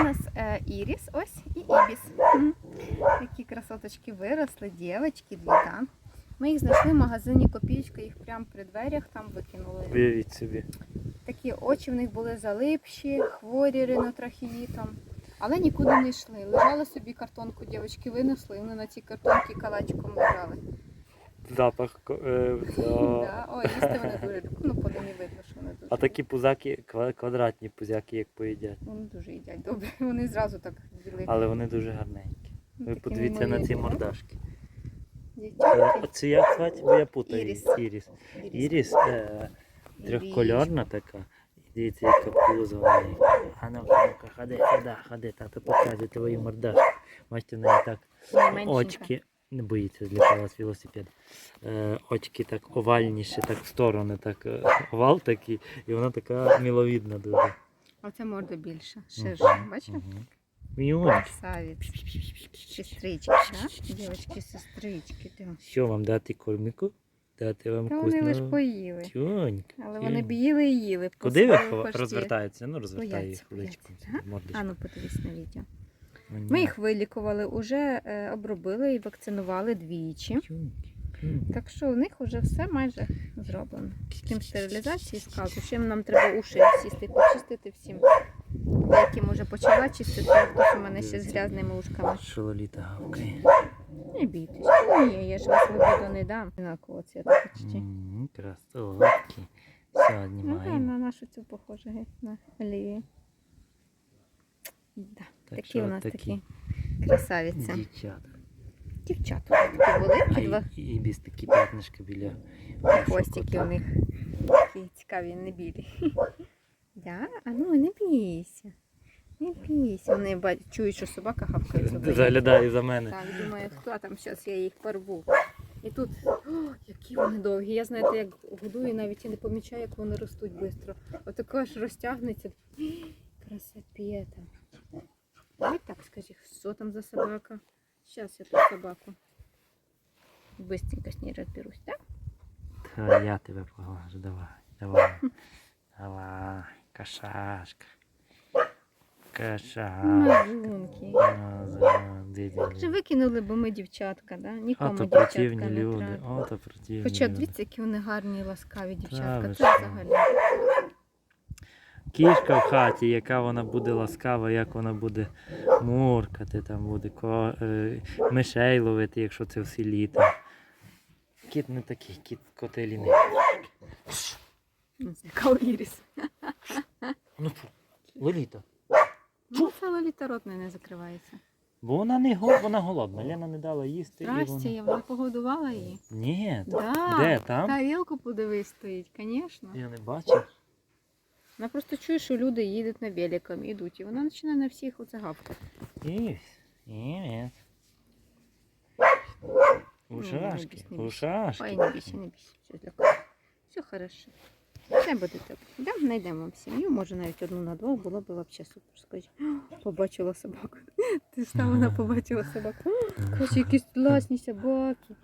У нас е, Іріс, ось і Ібіс. Такі красоточки виросли, дівчатки, дві там. Ми їх знайшли в магазині Копійка, їх прямо при дверях там викинули. Уявіть собі. Такі очі в них були залипші, хворі ринотрахеїтом. Але нікуди не йшли. Лежали собі картонку, дівчатки винесли, вони на цій картонці калачиком лежали. Запах. Е, да. Да. Ой, їсти вони дуже. Ну, по і видно. А такі пузаки, квадратні пузяки, як поїдять. Вони дуже їдять добре. Вони зразу так взяли. Але вони дуже гарненькі. Ви такі подивіться на ці да? мордашки. Е, Оце як звати? Бо я путаю. Іріс. Іріс. Іріс е, трьохкольорна така. Дивіться, яка пузо в неї. А ну, ходи сюди, ходи, тато покаже твою мордашку. Бачите, в неї так Найменшенька. очки. Не боїться, злітала з велосипеда. Е, очки так овальніші, так в сторони, так е, овал такий, і вона така міловідна дуже. А це морда більша, ширша. Бачите? Красавець. Сестрички, да? Дівчатки, сестрички. Да. Що вам дати корміку? Дати вам Та вони лиш поїли. Тюнька. Але вони б їли і їли. Куди ви розвертаються? Ну, розвертай Бояться, їх личком. А ну подивись на відео. Ми їх вилікували, уже е, обробили і вакцинували двічі. Так що у них вже все майже зроблено. Крім стерилізації сказу, чим нам треба уші сісти, почистити всім. Деякі може почала чистити, хтось у мене ще з грязними ушками. Чололіта гавкає. Не бійтесь. Ні, я ж вас свободу не дам. Однаково це почти. Красотки. Все, Ну, на нашу цю похоже геть на Олівію. Да, Так такі у нас такі такі красавиці. Дівчата. Дівчата такі були. А під і, і без такі п'ятнишки біля Хвостики у них такі цікаві, не білі. Да? А ну не бійся. Не бійся. Вони чують, що собака гавкає. Заглядає за мене. Так, думаю, хто там зараз я їх порву. І тут, о, які вони довгі. Я знаєте, як годую, навіть і не помічаю, як вони ростуть швидко. Отако аж розтягнеться. Красопета. Давай так скажи, що там за собака? Зараз я тут собаку. Быстренько з ней розберусь, так? Та я тебе поглажу, давай, давай. Давай, кошашка. Кошашка. Вже викинули, бо ми дівчатка, да? Нікому Ото дівчатка противні не люди, треба. ото противні Хоча люди. дивіться, які вони гарні і ласкаві дівчатка. Це взагалі. Кішка в хаті, яка вона буде ласкава, як вона буде муркати, там буде ко... е, мишей ловити, якщо це всі літо. Кіт не такий, кіт не. Кауріріс. Ну, фу, Лоліта. Ну, це лоліта рот не закривається. Бо вона не гол... вона голодна. Лена не дала їсти. Здрасте, вона... я вже погодувала її. Ні. Да. Де там? Тарілку подивись стоїть, звісно. Я не бачив. Вона просто чує, що люди їдуть на великом, ідуть, і вона починає на всіх оце гавкати. І... Привіт. Ну, Ушашки, ушашки. Ой, не бійся, не бійся, все злякала. Все хорошо. Все буде добре. Да, знайдемо вам сім'ю, може навіть одну на двох, було б взагалі супер. Скажи, побачила собаку. Ти ж там вона побачила собаку. Каже, якісь класні собаки.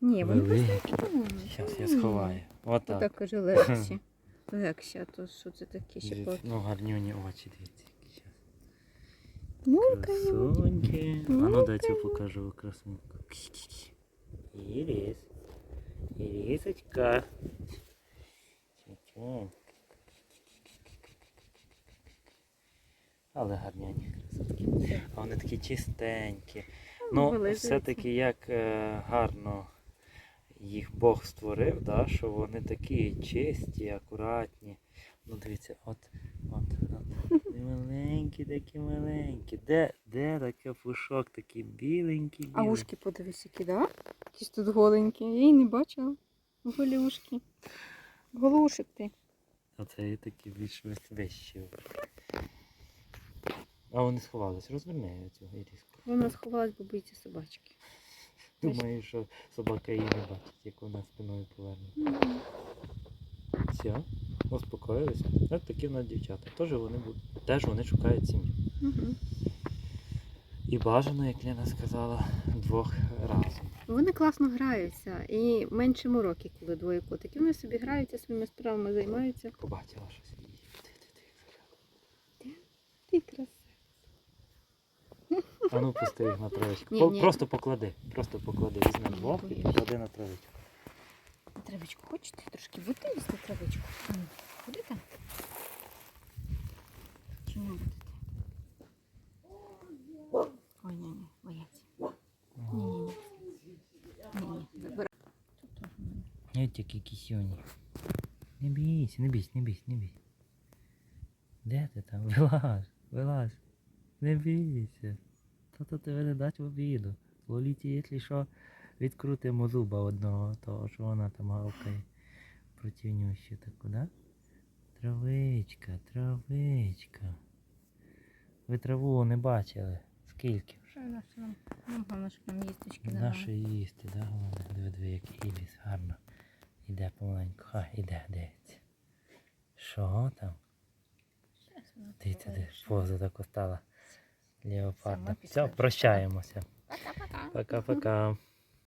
Ні, вони просто Зараз я сховаю. Отак. Так каже Лексі. Лексі, а то що це таке ще Дивіться. Ну, гарнюні очі, дивіться. які. Красуньки. А ну дай цю покажу красуньку. Ірис. Ірисочка. Чуть-чуть. Але гарняні красотки. А вони такі чистенькі. Ну, все-таки як е, гарно їх Бог створив, да, що вони такі чисті, акуратні. Ну дивіться, от, от, от. Маленькі, такі маленькі. Де, де таке пушок такий біленький, А ушки подивись, які, да? Якісь тут голенькі. Я її не бачила. Голі ушки. Голушик ти. Оце є такі більш вищі. А вони сховались, розверни цю іріску. Вона сховалась, бо боїться собачки. Думаю, що собака її не бачить, як вона спиною поверне. Все, успокоїлися. От такі в нас дівчата. Теж вони будуть. Теж вони шукають сім'ю. І бажано, як Лена сказала, двох разом. Вони класно граються і менше мороки, коли двоє котиків. Вони собі граються, своїми справами займаються. Побачила щось. Ти краса. Ну пусти їх на травичку. Ні, По- ні. Просто поклади. Просто поклади. Візьми Ні, двох і боюсь. поклади на травичку. Травичку хочете? Трошки будете їсти травичку? Ну, Будете? Чи не будете? Ой, ні, ні, бояться. Ні, ні, ні. Ні, ні. Тут теж в мене. Які. Не бійся, не бійся, не бійся, не бійся. Де ти там? Вилазь, вилазь. Не бійся. Тато тебе не дасть в обіду. Лоліті, якщо що, відкрутимо зуба одного, того, що вона там гавкає. Противнющу таку, да? Травичка, травичка. Ви траву не бачили. Скільки? Що нас? Ну, головне, щоб нам їсточки Наше їсти, да, головне. Диви, диви, як ібіс гарно. Іде помаленьку. Ха, іде, дивиться. Що там? Дивіться, де поза так остала. Леопарда. Все, прощаємося. Пока-пока. Пока-пока.